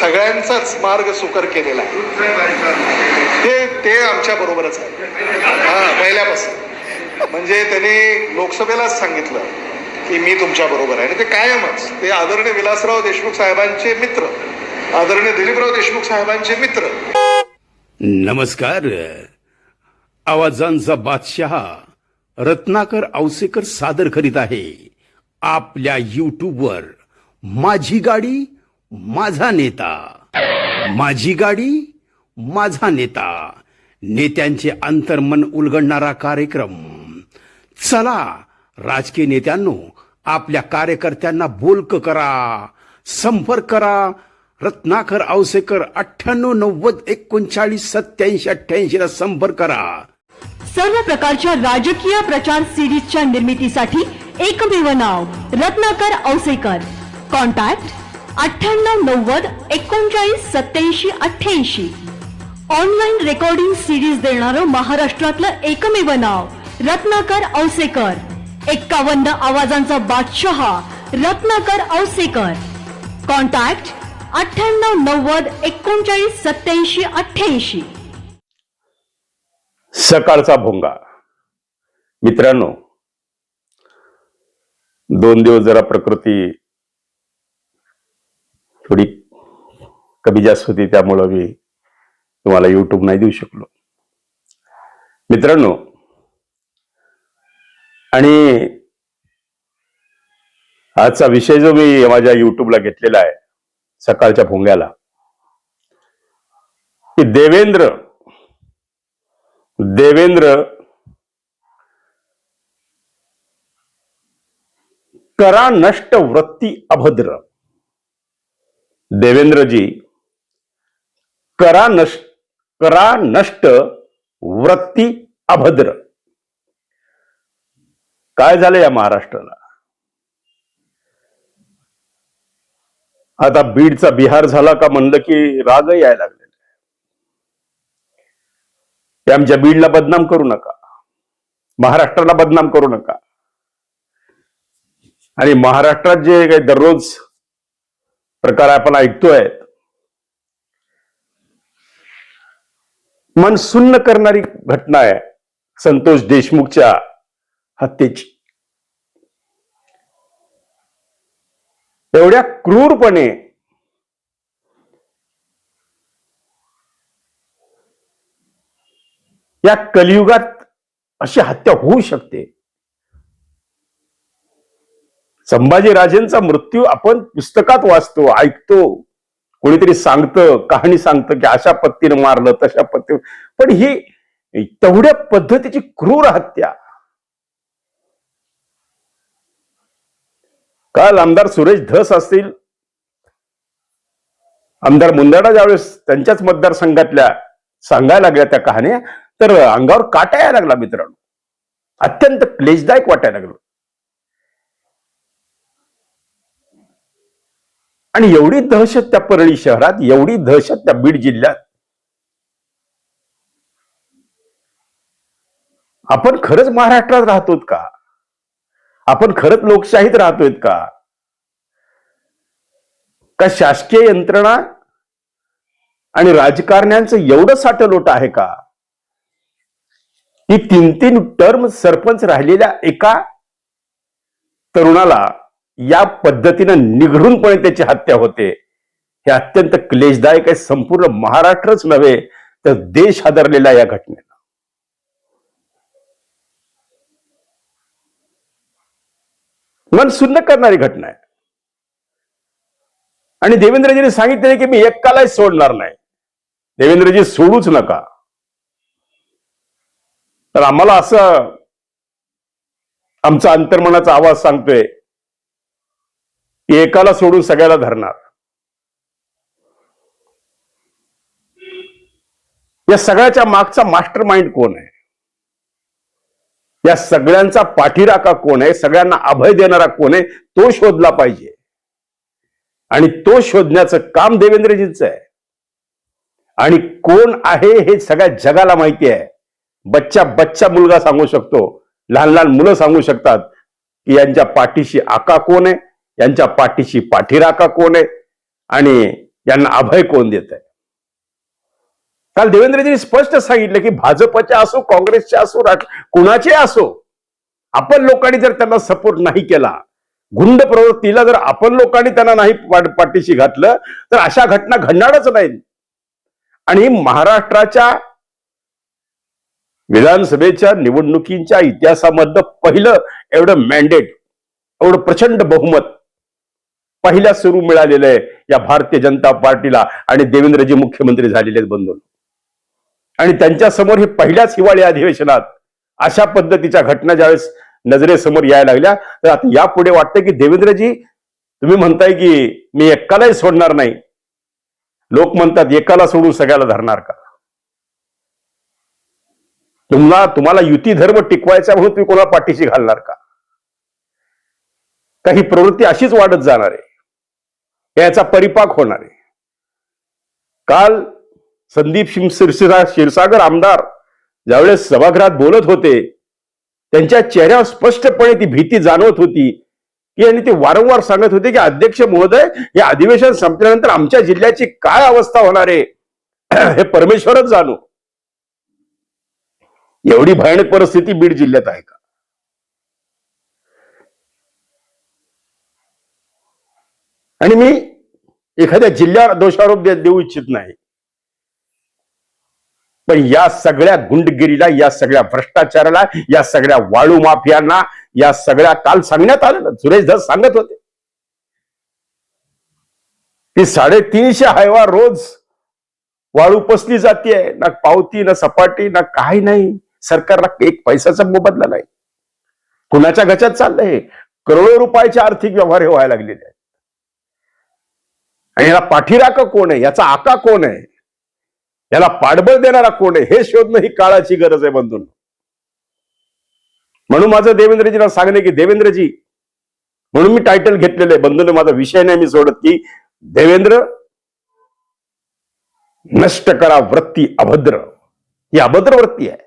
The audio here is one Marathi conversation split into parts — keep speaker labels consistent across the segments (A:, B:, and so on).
A: सगळ्यांचाच मार्ग सुकर केलेला आहे. ते ते आमच्या बरोबरच आहे. हा पहिल्यापासून. म्हणजे त्यांनी लोकसभेलाच सांगितलं की मी तुमच्या बरोबर आहे. आणि ते कायमच. ते आदरणीय विलासराव देशमुख साहेबांचे मित्र. आदरणीय दिलीपराव देशमुख साहेबांचे मित्र.
B: नमस्कार. आवाजांचा बादशहा रत्नाकर औसेकर सादर करीत आहे. आपल्या युट्यूबवर माझी गाडी माझा नेता. माझी गाडी माझा नेता. नेत्यांचे अंतर्मन उलगडणारा कार्यक्रम. चला राजकीय नेत्यांनो आपल्या कार्यकर्त्यांना बोलक करा संपर्क करा. रत्नाकर औसेकर अठ्ठ्याण्णव नव्वद एकोणचाळीस सत्याऐंशी अठ्ठ्याऐंशी ला संपर्क करा.
C: सर्व प्रकारच्या राजकीय प्रचार सिरीजच्या निर्मितीसाठी एकमेव नाव रत्नाकर औसेकर कॉन्टॅक्ट अठ्ठ्याण्णव नव्वद एकोणचाळीस सत्याऐंशी अठ्ठ्याऐंशी. ऑनलाईन रेकॉर्डिंग सिरीज देणारं महाराष्ट्रातलं एकमेव नाव रत्नाकर औसेकर. एक्कावन्न आवाजांचा बादशहा रत्नाकर औसेकर. कॉन्टॅक्ट अठ्ठ्याण्णव नव्वद एकोणचाळीस सत्याऐंशी अठ्ठ्याऐंशी.
B: सकाळचा भोंगा. मित्रांनो दोन दिवस जरा प्रकृती थोडी कमी जास्त होती त्यामुळं मी तुम्हाला यूट्यूब नाही देऊ शकलो. मित्रांनो आणि आजचा विषय जो मी माझ्या युट्यूबला घेतलेला आहे सकाळच्या भोंग्याला की देवेंद्र देवेंद्र करा नष्ट वृत्ती अभद्र. देवेंद्रजी करा नष्ट करा नष्ट वृत्ती अभद्र. काय झालं या महाराष्ट्राला? आता बीडचा बिहार झाला का म्हणलं की राग यायला लागलेला ते आमच्या बीडला बदनाम करू नका. महाराष्ट्राला बदनाम करू नका. आणि महाराष्ट्रात जे काही दररोज प्रकार आपण ऐकतोय. मन सुन्न करणारी घटना आहे. संतोष देशमुखच्या हत्येची. एवढ्या क्रूरपणे या कलियुगात अशी हत्या होऊ शकते. संभाजीराजेंचा मृत्यू आपण पुस्तकात वाचतो ऐकतो. कोणीतरी सांगतं कहाणी सांगतं की अशा पत्तीनं मारलं तशा पत्ती पण ही तेवढ्या पद्धतीची क्रूर हत्या. काल आमदार सुरेश धस असतील. आमदार मुंदाडा ज्यावेळेस त्यांच्याच मतदारसंघातल्या सांगायला लागल्या त्या कहाण्या तर अंगावर काटा यायला लागला मित्रांनो. अत्यंत क्लेशदायक वाटायला लागलं. आणि एवढी दहशत त्या परळी शहरात एवढी दहशत त्या बीड जिल्ह्यात. आपण खरंच महाराष्ट्रात राहतोत का? आपण खरंच लोकशाहीत राहतोय का? का शासकीय यंत्रणा आणि राजकारण्यांचं एवढं साठलोट आहे का? की तीन तीन टर्म सरपंच राहिलेल्या एका तरुणाला या पद्धतीनं निघडूनपणे त्याची हत्या होते. हे अत्यंत क्लेशदायक आहे संपूर्ण महाराष्ट्रच नव्हे तर देश हादरलेला या घटनेला मन सुन्न करणारी घटना आहे. आणि देवेंद्रजीने सांगितले की मी एकालाही सोडणार नाही. देवेंद्रजी सोडूच नका. तर आम्हाला असं आमचा अंतर्मनाचा आवाज सांगतोय एकाला सोडून सगळ्याला धरणार. या सगळ्याच्या मागचा मास्टर माइंड कोण आहे? या सगळ्यांचा पाठीराखा कोण आहे? सगळ्यांना अभय देणारा कोण आहे? तो शोधला पाहिजे. आणि तो शोधण्याचं काम देवेंद्रजींचं आहे. आणि कोण आहे हे सगळ्या जगाला माहिती आहे. बच्चा बच्चा मुलगा सांगू शकतो. लहान लहान मुलं सांगू शकतात की यांच्या पाठीशी आका कोण आहे? यांच्या पाठीशी पाठीराखा कोण आहे? आणि यांना अभय कोण देत आहे काल देवेंद्रजींनी स्पष्ट सांगितलं की भाजपच्या असो काँग्रेसचे असो कुणाचे असो आपण लोकांनी जर त्यांना सपोर्ट नाही केला गुंड प्रवृत्तीला जर आपण लोकांनी त्यांना नाही पाठीशी घातलं तर अशा घटना घडणारच नाही आणि महाराष्ट्राच्या विधानसभेच्या निवडणुकींच्या इतिहासामधलं पहिलं एवढं मॅन्डेट एवढं प्रचंड बहुमत पहिल्या सुरू मिळालेलं आहे या भारतीय जनता पार्टीला आणि देवेंद्रजी मुख्यमंत्री झालेले आहेत बंधू. आणि त्यांच्यासमोर हे पहिल्याच हिवाळी अधिवेशनात अशा पद्धतीच्या घटना ज्यावेळेस नजरेसमोर यायला लागल्या तर आता यापुढे वाटतं की देवेंद्रजी तुम्ही म्हणताय की मी एकालाही सोडणार नाही. लोक म्हणतात एकाला सोडून सगळ्याला धरणार का? तुम्हाला तुम्हाला युती धर्म टिकवायचा म्हणून तुम्ही कोणाला पाठीशी घालणार का? काही प्रवृत्ती अशीच वाढत जाणार आहे. याचा परिपाक होणार आहे. काल संदीप शिं- क्षीरसा- क्षीरसागर आमदार ज्यावेळेस सभागृहात बोलत होते त्यांच्या चेहऱ्यावर स्पष्टपणे ती भीती जाणवत होती. की आणि ते वारंवार सांगत होते की अध्यक्ष महोदय हे अधिवेशन संपल्यानंतर आमच्या जिल्ह्याची काय अवस्था होणार आहे? हे परमेश्वरच जाणू. एवढी भयानक परिस्थिती बीड जिल्ह्यात आहे का? आणि मी एखाद्या जिल्ह्यावर दोषारोप देऊ इच्छित नाही. पण या सगळ्या गुंडगिरीला या सगळ्या भ्रष्टाचाराला या सगळ्या वाळू माफियांना या सगळ्या काल सांगण्यात आलं सुरेश धस सांगत होते. ती साडेतीनशे हायवा रोज वाळू पसली जाते ना पावती ना सपाटी ना काही नाही. सरकारला एक पैशाचा मोबदला नाही. कुणाच्या गच्यात चाललंय? करोडो रुपयाचे आर्थिक व्यवहार हे व्हायला लागलेले आहेत. आणि याला पाठीराखा कोण आहे? याचा आका कोण आहे? याला पाठबळ देणारा कोण आहे? हे शोधणं ही काळाची गरज आहे बंधून. म्हणून माझं देवेंद्रजीला सांगणे की देवेंद्रजी म्हणून मी टायटल घेतलेलं आहे. बंधून माझा विषय नाही मी सोडत की देवेंद्र नष्ट करा वृत्ती अभद्र. ही अभद्र वृत्ती आहे.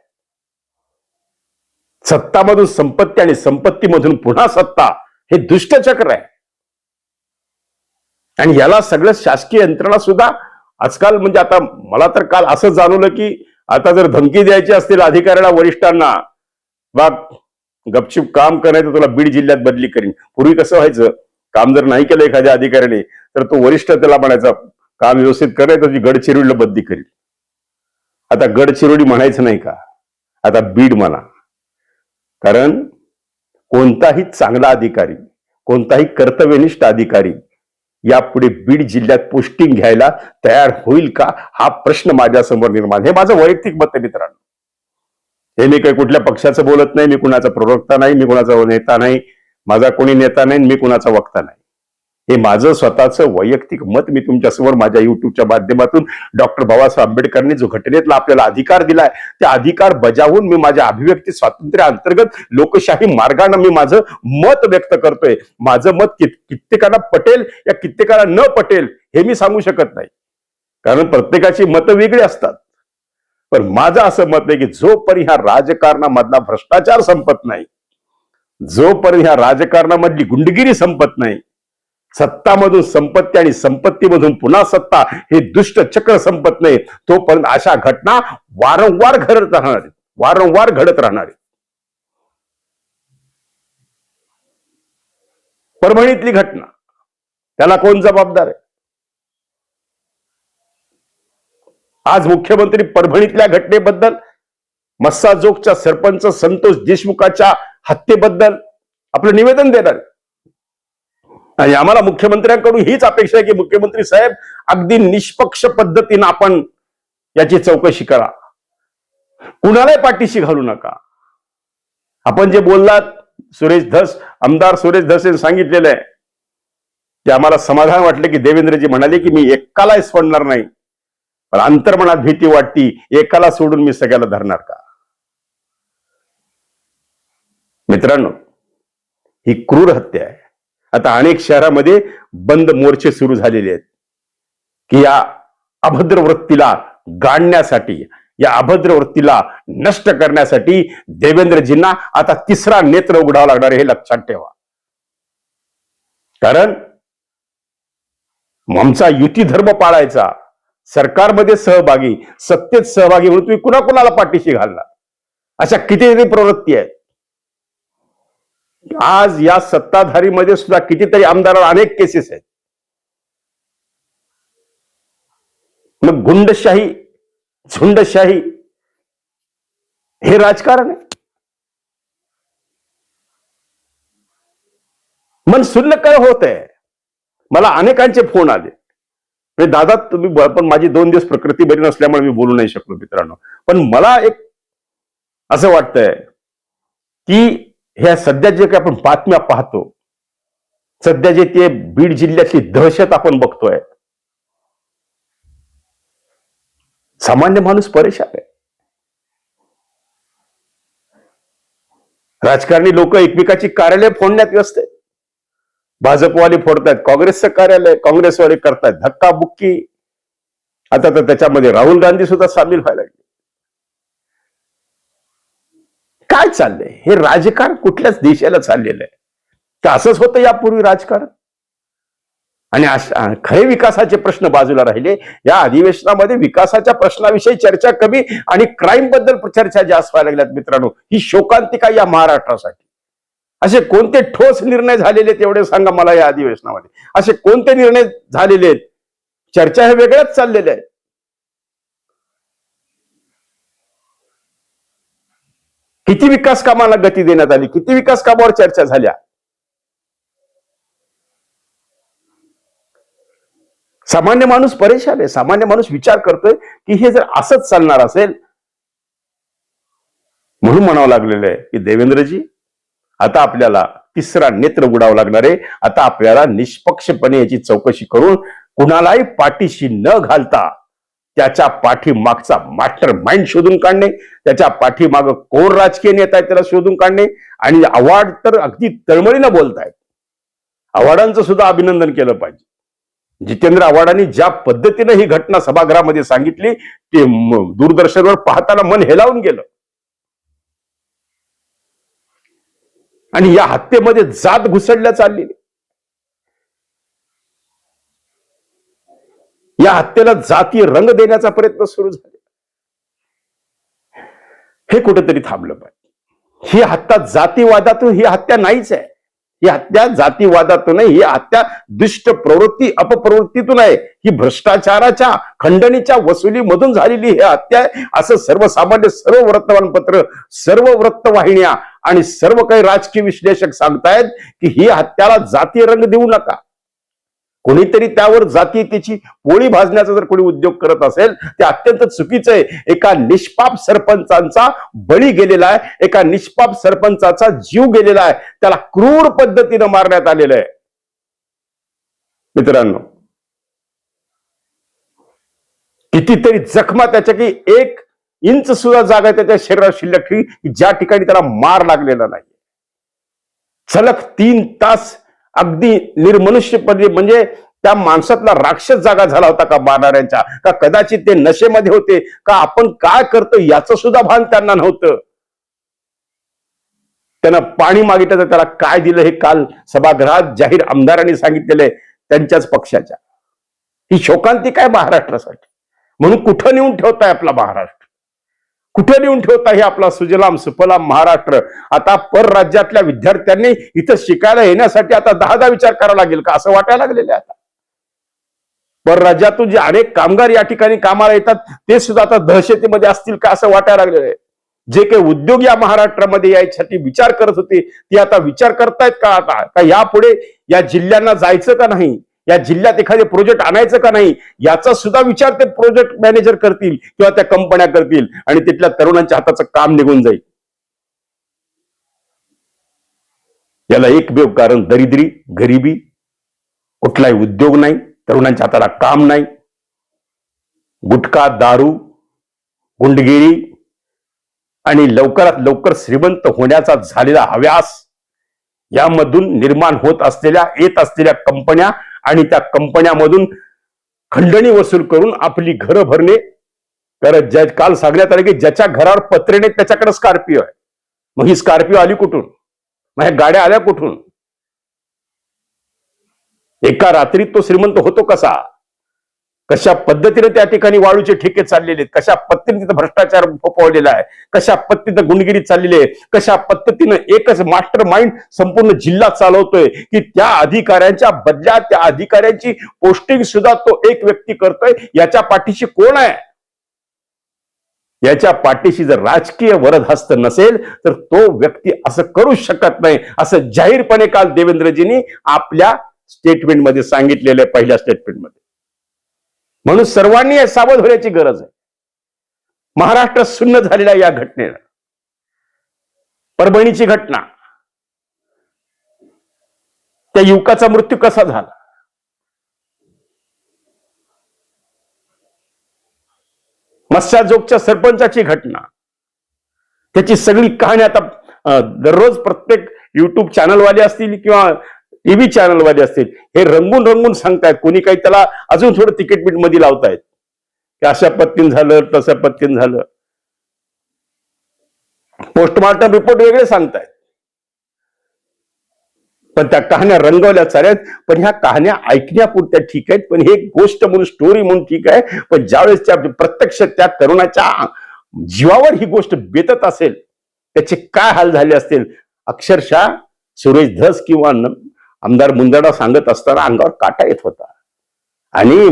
B: सत्तामधून संपत्ती आणि संपत्तीमधून पुन्हा सत्ता हे दुष्टचक्र आहे. आणि याला सगळं शासकीय यंत्रणा सुद्धा आजकाल म्हणजे आता मला तर काल असं जाणवलं की आता जर धमकी द्यायची असतील अधिकाऱ्याला वरिष्ठांना बा गपचिप काम करायचं तुला बीड जिल्ह्यात बदली करीन. पूर्वी कसं व्हायचं? काम जर नाही केलं एखाद्या अधिकाऱ्याने तर तो वरिष्ठ त्याला म्हणायचा काम व्यवस्थित करायचं तुझी गडचिरोलीला बदली करील आता गडचिरोली म्हणायचं नाही का? आता बीड म्हणा. कारण कोणताही चांगला अधिकारी कोणताही कर्तव्यनिष्ठ अधिकारी यापुढे बीड जिल्ह्यात पोस्टिंग घ्यायला तयार होईल का? हा प्रश्न माझ्यासमोर निर्माण हे माझं वैयक्तिक मत आहे मित्रांनो. हे मी काही कुठल्या पक्षाचं बोलत नाही मी कुणाचा प्रवक्ता नाही मी कुणाचा नेता नाही माझा कोणी नेता नाही मी कुणाचा वक्ता नाही. हे माझं स्वतःचं वैयक्तिक मत मी तुमच्यासमोर माझ्या युट्यूबच्या माध्यमातून डॉक्टर बाबासाहेब आंबेडकरांनी जो घटनेतला आपल्याला अधिकार दिलाय त्या अधिकार बजावून मी माझ्या अभिव्यक्ती स्वातंत्र्या अंतर्गत लोकशाही मार्गाने मी माझं मत व्यक्त करतोय. माझं मत कित- कित्येकाला पटेल या कित्येकाला न पटेल हे मी सांगू शकत नाही. कारण प्रत्येकाची मतं वेगळी असतात. पण माझं असं मत आहे की जोपर्यंत ह्या राजकारणामधला भ्रष्टाचार संपत नाही. जोपर्यंत ह्या राजकारणामधली गुंडगिरी संपत नाही. सत्तामधून संपत्ती आणि संपत्तीमधून पुन्हा सत्ता हे दुष्ट चक्र संपत नाही तोपर्यंत अशा घटना वारंवार घडत राहणार आहेत. वारंवार घडत राहणार आहेत. परभणीतली घटना त्याला कोण जबाबदार आहे आज मुख्यमंत्री परभणीतल्या घटनेबद्दल मस्साजोगच्या सरपंच संतोष देशमुखाच्या हत्येबद्दल आपलं निवेदन देणार आहे. आणि आम्हाला मुख्यमंत्र्यांकडून हीच अपेक्षा आहे की मुख्यमंत्री साहेब अगदी निष्पक्ष पद्धतीनं आपण याची चौकशी करा. कुणालाही पाठीशी घालू नका. आपण जे बोललात सुरेश धस आमदार सुरेश धस यांनी सांगितलेलं आहे की आम्हाला समाधान वाटलं की देवेंद्रजी म्हणाले की मी एकालाही सोडणार नाही. पण अंतर्मनात भीती वाटती एकाला सोडून मी सगळ्याला धरणार का? मित्रांनो ही क्रूर हत्या आहे. आता अनेक शहरामध्ये बंद मोर्चे सुरू झालेले आहेत. की या अभद्र वृत्तीला गाडण्यासाठी या अभद्र वृत्तीला नष्ट करण्यासाठी देवेंद्रजींना आता तिसरा नेत्र उघडावं लागणार हे लक्षात ठेवा. कारण आमचा युती धर्म पाळायचा सरकारमध्ये सहभागी सत्तेत सहभागी म्हणून तुम्ही कुणाकुणाला पाठीशी घालणार? अशा कितीतरी प्रवृत्ती आहेत. आज या सत्ताधारीमध्ये सुद्धा कितीतरी आमदारांवर अनेक केसेस आहेत. मग गुंडशाही झुंडशाही हे राजकारण आहे. मन सुन्न काय होत आहे. मला अनेकांचे फोन आले. म्हणजे दादा तुम्ही ब- पण माझी दोन दिवस प्रकृती बरी नसल्यामुळे मी बोलू नाही शकलो मित्रांनो. पण मला एक असं वाटतंय की ह्या सध्या जे काही आपण बातम्या पाहतो सध्या जे ते बीड जिल्ह्यातली दहशत आपण बघतोय सामान्य माणूस परेशान आहे. राजकारणी लोक एकमेकाची कार्यालय फोडण्यात व्यस्त आहेत. भाजपवाले फोडतायत काँग्रेसचं कार्यालय काँग्रेसवाले करतायत धक्काबुक्की. आता तर त्याच्यामध्ये राहुल गांधी सुद्धा सामील व्हायला लागले. काय चाललंय? हे राजकारण कुठल्याच देशाला चाललेलं आहे. तर असंच होतं यापूर्वी राजकारण? आणि खरे विकासाचे प्रश्न बाजूला राहिले. या अधिवेशनामध्ये विकासाच्या प्रश्नाविषयी चर्चा कमी आणि क्राईमबद्दल चर्चा जास्त व्हायला लागल्यात मित्रांनो. ही शोकांतिका या महाराष्ट्रासाठी. असे कोणते ठोस निर्णय झालेले आहेत एवढे सांगा मला या अधिवेशनामध्ये. असे कोणते निर्णय झालेले आहेत? चर्चा हे वेगळ्याच चाललेल्या आहेत. किती विकास कामाला गती देण्यात आली? किती विकास कामावर चर्चा झाल्या? सामान्य माणूस परेशान आहे. सामान्य माणूस विचार करतोय की हे जर असंच चालणार असेल म्हणून म्हणावं लागलेलं आहे की देवेंद्रजी आता आपल्याला तिसरा नेत्र उडावं लागणार आहे. आता आपल्याला निष्पक्षपणे याची चौकशी करून कुणालाही पाठीशी न घालता त्याच्या पाठीमागचा मास्टर माइंड शोधून काढणे त्याच्या पाठीमाग कोण राजकीय नेता आहे त्याला शोधून काढणे आणि अवॉर्ड तर अगदी तळमळीनं बोलतायत. अवॉर्डांचं सुद्धा अभिनंदन केलं पाहिजे. जितेंद्र आव्हाडांनी ज्या पद्धतीने ही घटना सभागृहामध्ये सांगितली ते दूरदर्शनवर पाहताना मन हेलावून गेलं. आणि या हत्येमध्ये जात घुसडल्या चाललेली. या हत्येला जातीय रंग देण्याचा प्रयत्न सुरू झाला. हे कुठेतरी थांबलं पाहिजे. ही हत्या जातीवादातून ही हत्या नाहीच आहे. ही हत्या जातीवादातून ही हत्या दुष्ट प्रवृत्ती अपप्रवृत्तीतून आहे. ही भ्रष्टाचाराच्या खंडणीच्या वसुलीमधून झालेली ही हत्या आहे. असं सर्वसामान्य सर्व वर्तमानपत्र सर्व वृत्तवाहिन्या आणि सर्व काही राजकीय विश्लेषक सांगतायत की ही हत्याला जातीय रंग देऊ नका. कोणीतरी त्यावर जातीयतेची पोळी भाजण्याचा जर कोणी उद्योग करत असेल ते अत्यंत चुकीचं आहे. एका निष्पाप सरपंचांचा बळी गेलेला आहे. एका निष्पाप सरपंचाचा जीव गेलेला आहे. त्याला क्रूर पद्धतीनं मारण्यात आलेलं आहे. मित्रांनो कितीतरी जखमा त्याच्या की एक इंच सुद्धा जागा त्याच्या शरीरात शिल्लक ठेवी ज्या ठिकाणी त्याला मार लागलेला नाही. सलग तीन तास अगदी निर्मनुष्यपणे म्हणजे त्या माणसातला राक्षस जागा झाला होता का बाणाऱ्यांच्या? का कदाचित ते नशेमध्ये होते? का आपण काय करतो? याचं सुद्धा भान त्यांना नव्हतं. त्यांना पाणी मागितलं तर त्याला काय दिलं हे काल सभागृहात जाहीर आमदारांनी सांगितलेलं आहे त्यांच्याच पक्षाच्या. ही शोकांती काय महाराष्ट्रासाठी? म्हणून कुठं नेऊन ठेवताय आपला महाराष्ट्र? कुठे नेऊन ठेवता हे आपला सुजलाम सुफलाम महाराष्ट्र? आता परराज्यातल्या विद्यार्थ्यांनी इथं शिकायला येण्यासाठी आता दहा दहा विचार करावा लागेल का? असं वाटायला लागलेलं आहे आता. परराज्यातून जे अनेक कामगार या ठिकाणी कामाला येतात ते सुद्धा आता दहशतीमध्ये असतील का असं वाटायला लागलेलं आहे. जे काही उद्योग या महाराष्ट्रामध्ये यायसाठी विचार करत होते ते आता विचार करतायत का आता? का यापुढे या जिल्ह्यांना जायचं का नाही? या जिल्ह्यात एखादे प्रोजेक्ट आणायचं का नाही याचा सुद्धा विचार ते प्रोजेक्ट मॅनेजर करतील किंवा त्या कंपन्या करतील आणि तिथल्या तरुणांच्या हाताचं काम निघून जाईल. याला एकमेव कारण दरिद्री गरिबी कुठलाही उद्योग नाही तरुणांच्या हाताला काम नाही. गुटखा दारू गुंडगिरी आणि लवकरात लवकर श्रीमंत होण्याचा झालेला हव्यास यामधून निर्माण होत असलेल्या येत असलेल्या कंपन्या आणि त्या कंपन्यामधून खंडणी वसूल करून आपली घरं भरणे. कारण ज्या काल सांगण्यात आलं की ज्याच्या घरावर पत्रेने त्याच्याकडे स्कॉर्पिओ आहे. मग ही स्कॉर्पिओ आली कुठून? मग ह्या गाड्या आल्या कुठून? एका रात्रीत तो श्रीमंत होतो कसा? कशा पद्धतीने त्या ठिकाणी वाळूचे ठेके चाललेले आहेत? कशा पद्धतीने तिथं भ्रष्टाचार फोपवलेला आहे? कशा पद्धतीनं गुंडगिरी चाललेली आहे? कशा पद्धतीनं एकच मास्टर माइंड संपूर्ण जिल्हा चालवतोय की त्या अधिकाऱ्यांच्या बदल्यात त्या अधिकाऱ्यांची पोस्टिंग सुद्धा तो एक व्यक्ती करतोय? याच्या पाठीशी कोण आहे? याच्या पाठीशी जर राजकीय वरद हस्त नसेल तर तो व्यक्ती असं करू शकत नाही. असं जाहीरपणे काल देवेंद्रजींनी आपल्या स्टेटमेंटमध्ये सांगितलेलं आहे पहिल्या स्टेटमेंटमध्ये म्हणून सर्वांनी सावध होण्याची गरज आहे. महाराष्ट्र सुन्न झालेल्या या घटनेनं परभणीची घटना त्या युवकाचा मृत्यू कसा झाला? मत्स्याजोगच्या सरपंचाची घटना त्याची सगळी कहाणी आता दररोज प्रत्येक युट्यूब चॅनलवाले असतील किंवा टीव्ही चॅनलवाले असतील. हे रंगून रंगून सांगतायत. कोणी काही त्याला अजून थोडं तिकीट बीटमध्ये लावतायत. की अशा पत्तीन झालं तशा पत्तीन झालं. पोस्टमार्टम रिपोर्ट वेगळे सांगतायत. पण त्या कहाण्या रंगवल्या चाल्यात पण ह्या कहाण्या ऐकण्यापुरत्या ठीक आहेत. पण हे गोष्ट म्हणून स्टोरी म्हणून ठीक आहे. पण ज्यावेळेस त्या प्रत्यक्ष त्या तरुणाच्या जीवावर ही गोष्ट बेतत असेल त्याचे काय हाल झाले असतील? अक्षरशः सुरेश धस किंवा आमदार मुंदडा सांगत असताना अंगावर काटा येत होता. आणि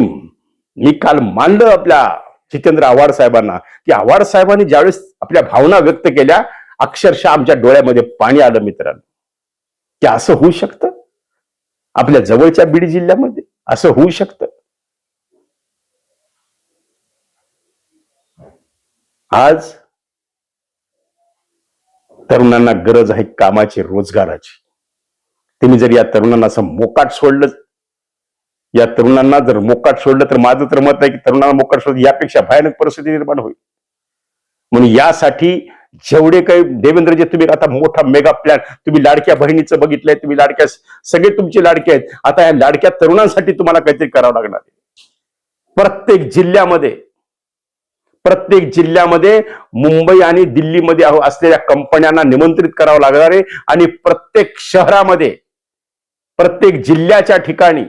B: मी काल मानलं आपल्या जितेंद्र आव्हाड साहेबांना की आव्हाड साहेबांनी ज्यावेळेस आपल्या भावना व्यक्त केल्या अक्षरशः आमच्या डोळ्यामध्ये पाणी आलं मित्रांनो. की असं होऊ शकतं? आपल्या जवळच्या बीड जिल्ह्यामध्ये असं होऊ शकतं? आज तरुणांना गरज आहे कामाची रोजगाराची. तुम्ही जर या तरुणांना असं मोकाट सोडलं या तरुणांना जर मोकाट सोडलं तर माझं तर मत आहे की तरुणांना मोकाट सोडलं यापेक्षा भयानक परिस्थिती निर्माण होईल. म्हणून यासाठी जेवढे काही देवेंद्रजी तुम्ही आता मोठा मेगा प्लॅन तुम्ही लाडक्या बहिणीचं बघितलंय तुम्ही लाडक्या सगळे तुमचे लाडके आहेत. आता या लाडक्या तरुणांसाठी तुम्हाला काहीतरी करावं लागणार आहे. प्रत्येक जिल्ह्यामध्ये प्रत्येक जिल्ह्यामध्ये मुंबई आणि दिल्लीमध्ये अहो असलेल्या कंपन्यांना निमंत्रित करावं लागणार आहे. आणि प्रत्येक शहरामध्ये प्रत्येक जिल्ह्याच्या ठिकाणी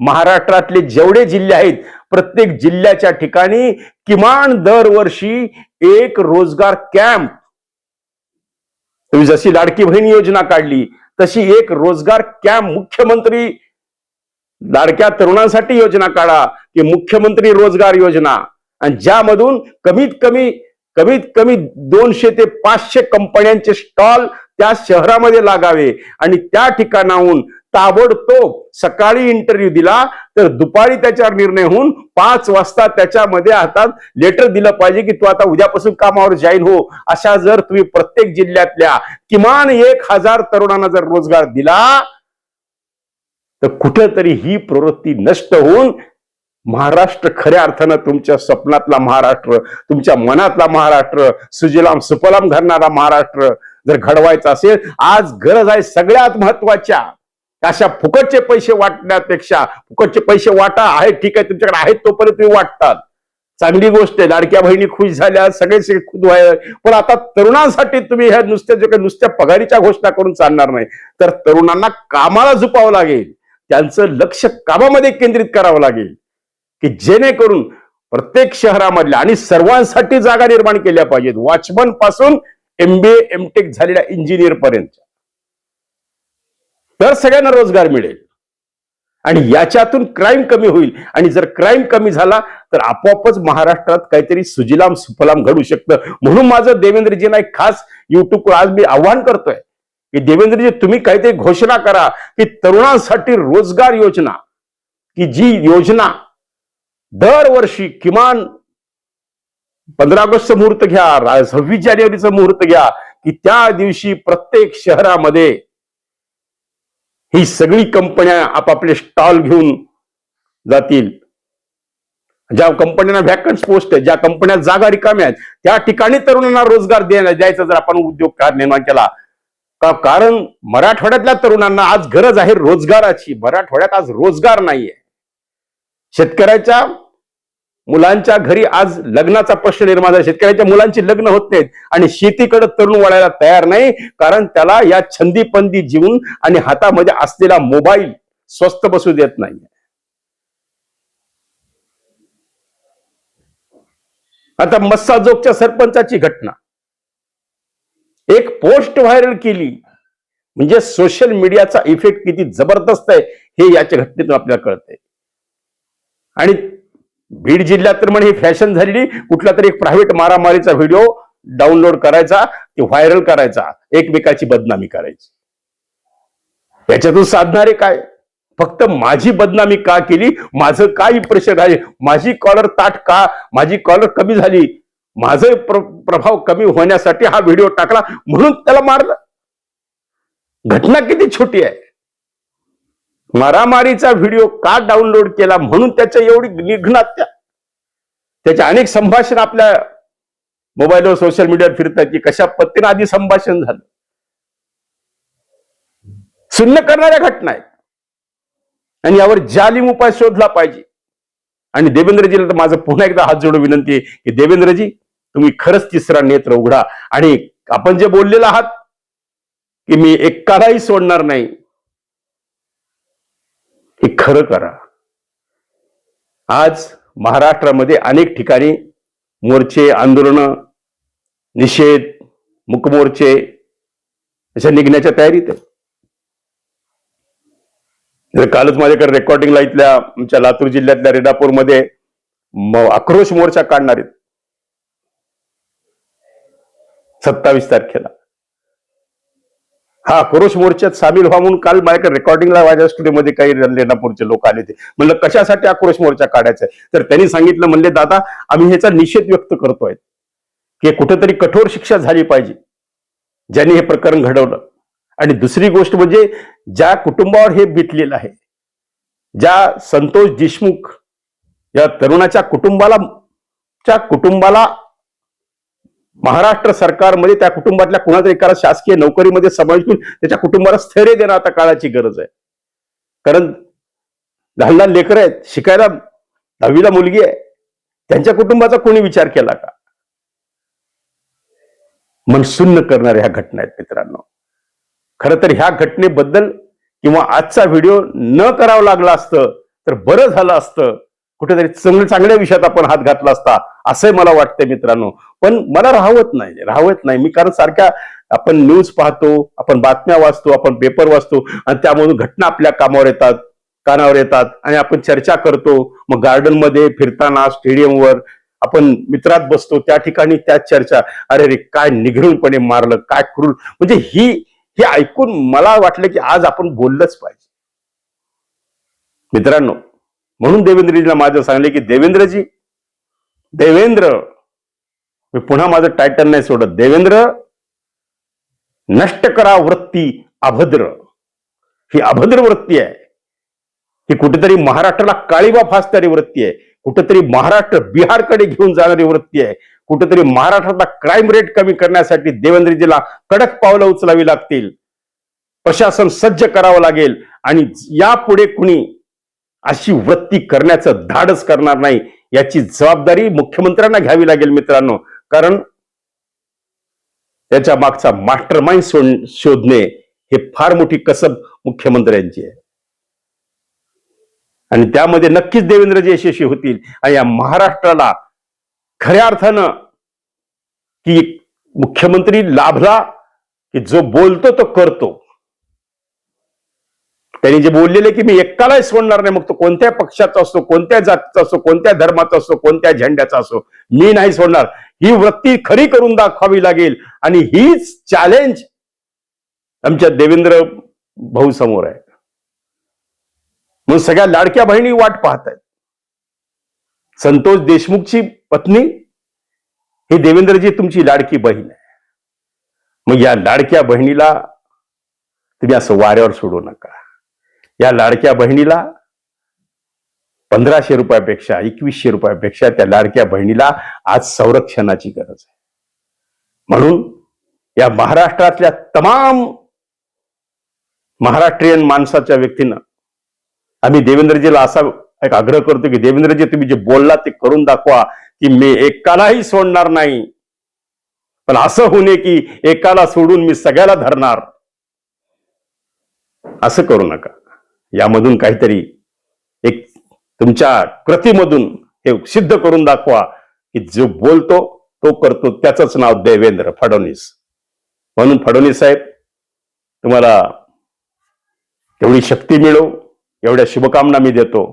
B: महाराष्ट्रातले जेवढे जिल्हे आहेत प्रत्येक जिल्ह्याच्या ठिकाणी किमान दरवर्षी एक रोजगार कॅम्प तुम्ही जशी लाडकी बहीण योजना काढली तशी एक रोजगार कॅम्प मुख्यमंत्री लाडक्या तरुणांसाठी योजना काढा की मुख्यमंत्री रोजगार योजना. आणि ज्यामधून कमीत कमी कमीत कमी दोनशे ते पाचशे कंपन्यांचे स्टॉल त्या शहरामध्ये लागावे. आणि त्या ठिकाणाहून ताबडतोब सकाळी इंटरव्ह्यू दिला तर दुपारी त्याच्यावर निर्णय होऊन पाच वाजता त्याच्यामध्ये हातात लेटर दिलं पाहिजे की तू आता उद्यापासून कामावर जाईन हो. अशा जर तुम्ही प्रत्येक जिल्ह्यातल्या किमान एक हजार तरुणांना जर रोजगार दिला तर कुठेतरी ही प्रवृत्ती नष्ट होऊन महाराष्ट्र खऱ्या अर्थानं तुमच्या स्वप्नातला महाराष्ट्र तुमच्या मनातला महाराष्ट्र सुजलाम सुफलाम घडणारा महाराष्ट्र जर घडवायचा असेल आज गरज आहे सगळ्यात महत्त्वाच्या अशा फुकटचे पैसे वाटण्यापेक्षा फुकटचे पैसे वाटा आहेत ठीक आहे तुमच्याकडे आहेत तोपर्यंत तुम्ही वाटतात. चांगली गोष्ट आहे लाडक्या बहिणी खुश झाल्या सगळे सगळे खुद व्हायला पण आता तरुणांसाठी तुम्ही ह्या नुसत्या जे काही नुसत्या पगारीच्या घोषणा करून चालणार नाही. तर तरुणांना कामाला झुपावं लागेल. त्यांचं लक्ष कामामध्ये केंद्रित करावं लागेल. की जेणेकरून प्रत्येक शहरामधल्या आणि सर्वांसाठी जागा निर्माण केल्या पाहिजेत. वॉचमनपासून एमबीए एमटेक झालेल्या इंजिनियर पर्यंत. तर सगळ्यांना रोजगार मिळेल. आणि याच्यातून क्राईम कमी होईल. आणि जर क्राईम कमी झाला तर आपोआपच महाराष्ट्रात काहीतरी सुजलाम सुफलाम घडू शकतं. म्हणून माझं देवेंद्रजींना एक खास युट्यूबवर आज मी आव्हान करतोय की देवेंद्रजी तुम्ही काहीतरी घोषणा करा की तरुणांसाठी रोजगार योजना की जी योजना दरवर्षी किमान पंधरा ऑगस्टचं मुहूर्त घ्या सव्वीस जानेवारीचं मुहूर्त घ्या की त्या दिवशी प्रत्येक शहरामध्ये ही सगळी कंपन्या आपापले स्टॉल घेऊन जातील. ज्या कंपन्यांना व्हॅकन्स पोस्ट आहे ज्या कंपन्या जागा रिकाम्या आहेत त्या ठिकाणी तरुणांना रोजगार देण्या द्यायचा जर आपण उद्योग कार निर्माण केला का कारण मराठवाड्यातल्या तरुणांना आज गरज आहे रोजगाराची. मराठवाड्यात आज रोजगार नाहीये. शेतकऱ्याच्या मुलांच्या घरी आज लग्नाचा प्रश्न निर्माण झाला. शेतकऱ्यांच्या मुलांची लग्न होत नाहीत आणि शेतीकडे तरुण वळायला तयार नाही कारण त्याला या छंदीपंदी जीवन आणि हातामध्ये असलेला मोबाईल स्वस्त बसू देत नाही. आता मस्साजोगच्या सरपंचाची घटना. एक पोस्ट व्हायरल केली. म्हणजे सोशल मीडियाचा इफेक्ट किती जबरदस्त आहे हे याच्या घटनेतून आपल्याला कळतंय. आणि बीड जिल्ह्यात तर म्हणे ही फॅशन झालेली कुठला तरी एक प्रायव्हेट मारामारीचा व्हिडिओ डाउनलोड करायचा ते व्हायरल करायचा एकमेकाची बदनामी करायची. याच्यातून साधणारे काय? फक्त माझी बदनामी का केली? माझं काय इम्प्रेशन आहे माझी कॉलर ताट का? माझी कॉलर कमी झाली? माझं प्र- प्रभाव कमी होण्यासाठी हा व्हिडिओ टाकला म्हणून त्याला मारलं. घटना किती छोटी आहे? मारामारीचा व्हिडिओ का डाउनलोड केला म्हणून त्याच्या एवढी निघणार त्या. त्याचे अनेक संभाषण आपल्या मोबाईलवर सोशल मीडियावर फिरतात की कशा पत्तीनं आधी संभाषण झालं. शून्य करणाऱ्या घटना आहेत. आणि यावर जालिम उपाय शोधला पाहिजे. आणि देवेंद्रजीला तर माझं पुन्हा एकदा हात जोडून विनंती आहे की देवेंद्रजी तुम्ही खरंच तिसरा नेत्र उघडा. आणि आपण जे बोललेलं आहात की मी एकालाही सोडणार नाही. हे खरं करा. आज महाराष्ट्रामध्ये अनेक ठिकाणी मोर्चे आंदोलन निषेध मुकमोर्चे अशा निघण्याच्या तयारीत आहे जर कालच माझ्याकडे रेकॉर्डिंगला इथल्या आमच्या लातूर जिल्ह्यातल्या रेडापूरमध्ये आक्रोश मोर्चा काढणार आहेत. सत्तावीस तारखेला. हा कुरुष मोर्चात सामील व्हा म्हणून काल माझ्याकडे रेकॉर्डिंगला माझ्या स्टुडिओमध्ये काही रेणापूरचे लोक आले होते. म्हणलं कशासाठी आक्रोश मोर्चा काढायचा आहे? तर त्यांनी सांगितलं म्हणले दादा आम्ही ह्याचा निषेध व्यक्त करतोय की कुठेतरी कठोर शिक्षा झाली पाहिजे. ज्यांनी हे प्रकरण घडवलं. आणि दुसरी गोष्ट म्हणजे ज्या कुटुंबावर हे बितलेलं आहे ज्या संतोष देशमुख या तरुणाच्या कुटुंबाला च्या कुटुंबाला महाराष्ट्र सरकारमध्ये त्या कुटुंबातल्या कुणातरी एकाला शासकीय नोकरीमध्ये समावेश त्याच्या कुटुंबाला स्थैर्य देणं आता काळाची गरज आहे. कारण लहान लहान लेकरं आहेत शिकायला दहावीला मुलगी आहे त्यांच्या कुटुंबाचा कोणी विचार केला का? मन सुन्न करणाऱ्या ह्या घटना आहेत मित्रांनो. खरं तर ह्या घटनेबद्दल किंवा आजचा व्हिडिओ न करावा लागला असतं तर बरं झालं असतं. कुठेतरी चांगल्या चांगल्या विषयात आपण हात घातला असता असंही मला वाटतंय मित्रांनो. पण मला राहवत नाही राहवत नाही. मी कारण सारख्या आपण न्यूज पाहतो आपण बातम्या वाचतो आपण पेपर वाचतो आणि त्यामधून घटना आपल्या कामावर येतात कानावर येतात आणि आपण चर्चा करतो. मग गार्डनमध्ये फिरताना स्टेडियमवर आपण मित्रात बसतो त्या ठिकाणी त्याच चर्चा अरे रे काय निघरूनपणे मारलं काय क्रूर. म्हणजे ही हे ऐकून मला वाटलं की आज आपण बोललंच पाहिजे. मित्रांनो म्हणून देवेंद्रजीला माझं सांगले की देवेंद्रजी देवेंद्र मी पुन्हा माझं टायटल नाही सोडत. देवेंद्र नष्ट करा वृत्ती अभद्र. ही अभद्र वृत्ती आहे. ही कुठेतरी महाराष्ट्राला काळीबा फासणारी वृत्ती आहे. कुठेतरी महाराष्ट्र बिहारकडे घेऊन जाणारी वृत्ती आहे. कुठेतरी महाराष्ट्रातला क्राईम रेट कमी करण्यासाठी देवेंद्रजीला कडक पावलं उचलावी लागतील. प्रशासन सज्ज करावं लागेल. आणि यापुढे कुणी अशी वृत्ती करण्याचं धाडस करणार नाही याची जबाबदारी मुख्यमंत्र्यांना घ्यावी लागेल मित्रांनो. कारण त्याच्या मागचा मास्टर माइंड शोधणे हे फार मोठी कसब मुख्यमंत्र्यांची आहे. आणि त्यामध्ये नक्कीच देवेंद्रजी यशस्वी होतील. आणि या महाराष्ट्राला खऱ्या अर्थानं की मुख्यमंत्री लाभला की जो बोलतो तो करतो. त्यांनी जे बोललेले की मी एकालाही सोडणार नाही मग तो कोणत्या पक्षाचा असतो कोणत्या जातीचा असो कोणत्या धर्माचा असो कोणत्या झेंड्याचा असो मी नाही सोडणार. ही वृत्ती खरी करून दाखवावी लागेल आणि हीच चॅलेंज आमच्या देवेंद्र भाऊ समोर आहे. म्हणून सगळ्या लाडक्या बहिणी वाट पाहत आहेत संतोष देशमुखची पत्नी ही देवेंद्रजी तुमची लाडकी बहीण आहे. मग या लाडक्या बहिणीला तुम्ही असं वाऱ्यावर सोडू नका. या लाडक्या बहिणीला पंधराशे रुपयापेक्षा एकवीसशे रुपयापेक्षा त्या लाडक्या बहिणीला आज संरक्षणाची गरज आहे. म्हणून या महाराष्ट्रातल्या तमाम महाराष्ट्रीयन माणसाच्या व्यक्तीनं आम्ही देवेंद्रजीला असा एक आग्रह करतो की देवेंद्रजी तुम्ही जे बोलला ते करून दाखवा की मी एकालाही सोडणार नाही. पण असं होणे की एकाला सोडून मी सगळ्याला धरणार. असं करू नका. यामधून काहीतरी एक तुमच्या कृतीमधून हे सिद्ध करून दाखवा की जो बोलतो तो करतो त्याचंच नाव देवेंद्र फडणवीस. म्हणून फडणवीस साहेब तुम्हाला तेवढी शक्ती मिळो एवढ्या शुभकामना मी देतो.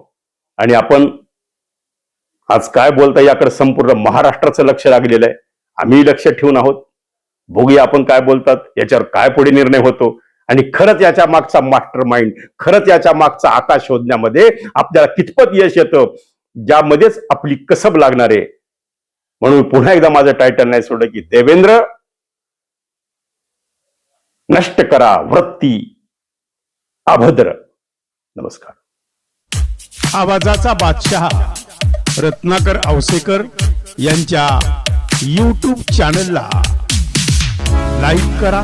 B: आणि आपण आज काय बोलता याकडे संपूर्ण महाराष्ट्राचं लक्ष लागलेलं आहे. आम्ही लक्ष ठेवून आहोत. भोगी आपण काय बोलतात याच्यावर काय पुढे निर्णय होतो. आणि खरंच याच्या मागचा मास्टर माइंड खरंच याच्या मागचा आकाश शोधण्यामध्ये आपल्याला कितपत यश येतं ज्यामध्येच आपली कसब लागणार आहे. म्हणून पुन्हा एकदा माझं टायटल नाही सोडलं की देवेंद्र नष्ट करा वृत्ती अभद्र. नमस्कार.
D: आवाजाचा बादशहा रत्नाकर औसेकर यांच्या यूट्यूब चॅनलला लाईक करा.